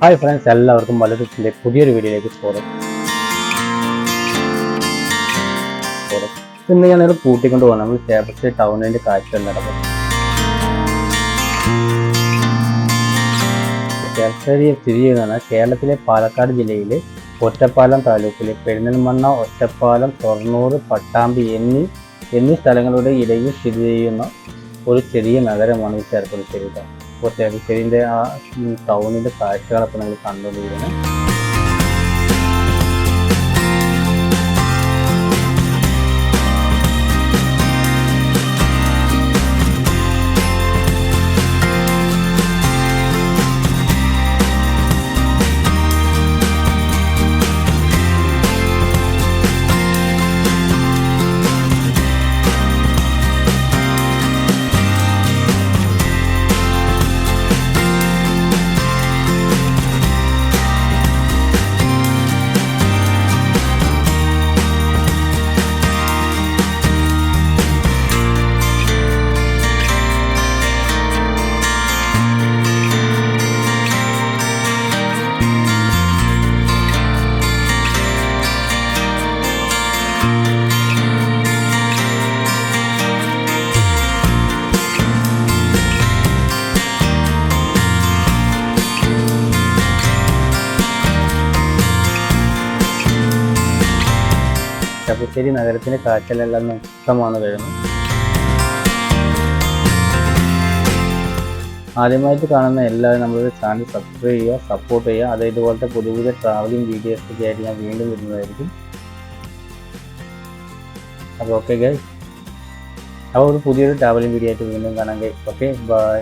Hi friends എല്ലാവർക്കും മലയാളത്തിന്റെ പുതിയൊരു വീഡിയോയിലേക്ക് സ്വാഗതം. ഇന്ന് ഞാൻ ഇത് കൂട്ടിക്കൊണ്ട് പോകണം നമ്മൾ ചേർത്ത് ടൗണിന്റെ കാഴ്ച നടക്കും ചേർത്തരി സ്ഥിതി ചെയ്യുന്നതാണ് കേരളത്തിലെ പാലക്കാട് ജില്ലയിലെ ഒറ്റപ്പാലം താലൂക്കിലെ പെരിന്തൽമണ്ണ ഒറ്റപ്പാലം തൊണ്ണൂർ പട്ടാമ്പി എന്നീ എന്നീ സ്ഥലങ്ങളുടെ ഇടയിൽ സ്ഥിതി ചെയ്യുന്ന ഒരു ചെറിയ നഗരമാണ് ഈ ടൗൺ ചേർപ്പശ്ശേരിന്റെ ആ ടൗണിന്റെ കാഴ്ചകളൊക്കെ നമ്മൾ കണ്ടുകൊണ്ടിരിക്കുന്നത് ചേർപ്പശ്ശേരി നഗരത്തിന് കാറ്റലല്ലെന്ന് വ്യക്തമാണ് വരുന്നത്. ആദ്യമായിട്ട് കാണുന്ന എല്ലാവരും നമ്മുടെ ചാനൽ സബ്സ്ക്രൈബ് ചെയ്യുക സപ്പോർട്ട് ചെയ്യുക. അത് ഇതുപോലത്തെ പുതിയ പുതിയ ട്രാവലിംഗ് വീഡിയോസ് ഒക്കെ ആയിട്ട് ഞാൻ വീണ്ടും വരുന്നതായിരിക്കും. അപ്പോൾ ഓക്കെ ഗൈസ് അപ്പോൾ ഒരു പുതിയൊരു ട്രാവലിംഗ് വീഡിയോ ആയിട്ട് വീണ്ടും കാണാം ഗൈസ് ഓക്കെ ബൈ